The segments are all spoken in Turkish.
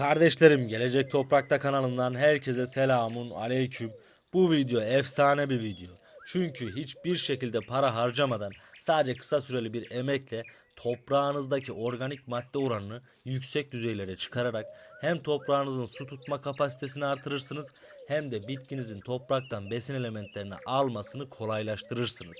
Kardeşlerim Gelecek Toprakta kanalından herkese selamun aleyküm. Bu video efsane bir video. Çünkü hiçbir şekilde para harcamadan sadece kısa süreli bir emekle toprağınızdaki organik madde oranını yüksek düzeylere çıkararak hem toprağınızın su tutma kapasitesini artırırsınız hem de bitkinizin topraktan besin elementlerini almasını kolaylaştırırsınız.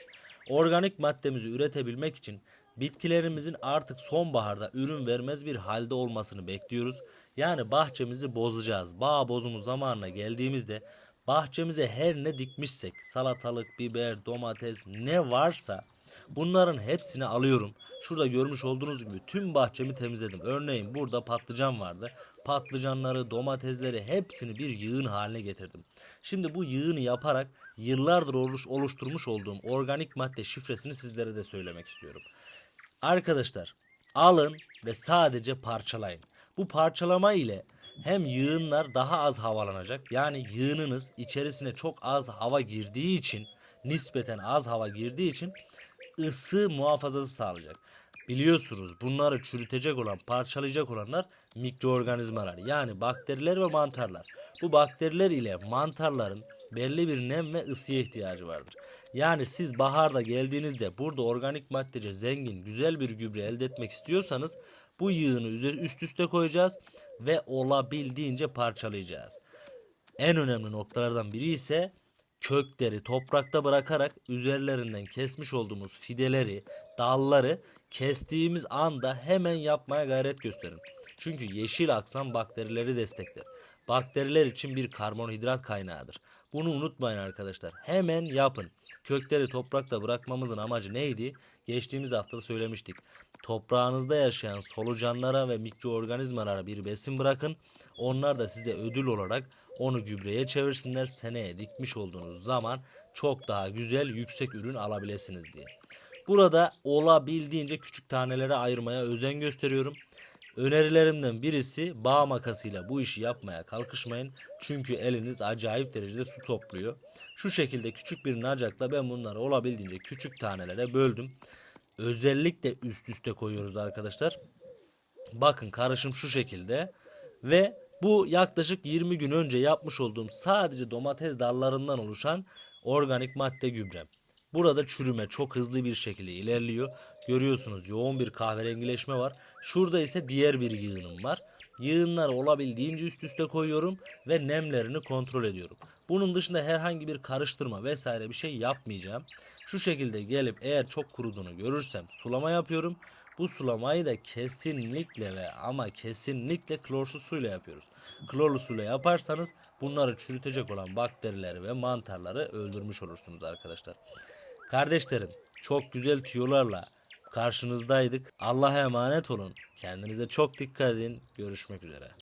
Organik maddemizi üretebilmek için bitkilerimizin artık sonbaharda ürün vermez bir halde olmasını bekliyoruz. Yani bahçemizi bozacağız. Bağ bozumu zamanına geldiğimizde bahçemize her ne dikmişsek salatalık, biber, domates ne varsa bunların hepsini alıyorum. Şurada görmüş olduğunuz gibi tüm bahçemi temizledim. Örneğin burada patlıcan vardı. Patlıcanları, domatesleri hepsini bir yığın haline getirdim. Şimdi bu yığını yaparak yıllardır oluş, oluşturmuş olduğum organik madde şifresini sizlere de söylemek istiyorum. Arkadaşlar alın ve sadece parçalayın. Bu parçalama ile hem yığınlar daha az havalanacak. Yani yığınınız içerisine çok az hava girdiği için nispeten az hava girdiği için ısı muhafazası sağlayacak. Biliyorsunuz bunları çürütecek olan, parçalayacak olanlar mikroorganizmalar yani bakteriler ve mantarlar. Bu bakteriler ile mantarların belli bir nem ve ısıya ihtiyacı vardır. Yani siz baharda geldiğinizde burada organik maddece zengin güzel bir gübre elde etmek istiyorsanız bu yığını üst üste koyacağız ve olabildiğince parçalayacağız. En önemli noktalardan biri ise kökleri toprakta bırakarak üzerlerinden kesmiş olduğumuz fideleri, dalları kestiğimiz anda hemen yapmaya gayret gösterin. Çünkü yeşil aksam bakterileri destekler. Bakteriler için bir karbonhidrat kaynağıdır. Bunu unutmayın arkadaşlar. Hemen yapın. Kökleri toprakta bırakmamızın amacı neydi? Geçtiğimiz hafta da söylemiştik. Toprağınızda yaşayan solucanlara ve mikroorganizmalara bir besin bırakın. Onlar da size ödül olarak onu gübreye çevirsinler. Seneye dikmiş olduğunuz zaman çok daha güzel yüksek ürün alabilirsiniz diye. Burada olabildiğince küçük tanelere ayırmaya özen gösteriyorum. Önerilerimden birisi bağ makasıyla bu işi yapmaya kalkışmayın. Çünkü eliniz acayip derecede su topluyor. Şu şekilde küçük bir nacakla ben bunları olabildiğince küçük tanelere böldüm. Özellikle üst üste koyuyoruz arkadaşlar. Bakın karışım şu şekilde ve bu yaklaşık 20 gün önce yapmış olduğum sadece domates dallarından oluşan organik madde gübrem. Burada çürüme çok hızlı bir şekilde ilerliyor. Görüyorsunuz yoğun bir kahverengileşme var. Şurada ise diğer bir yığınım var. Yığınları olabildiğince üst üste koyuyorum ve nemlerini kontrol ediyorum. Bunun dışında herhangi bir karıştırma vesaire bir şey yapmayacağım. Şu şekilde gelip eğer çok kuruduğunu görürsem sulama yapıyorum. Bu sulamayı da kesinlikle ve ama kesinlikle klorsuz suyla yapıyoruz. Klorlu suyla yaparsanız bunları çürütecek olan bakterileri ve mantarları öldürmüş olursunuz arkadaşlar. Kardeşlerim çok güzel tüyolarla karşınızdaydık. Allah'a emanet olun. Kendinize çok dikkat edin. Görüşmek üzere.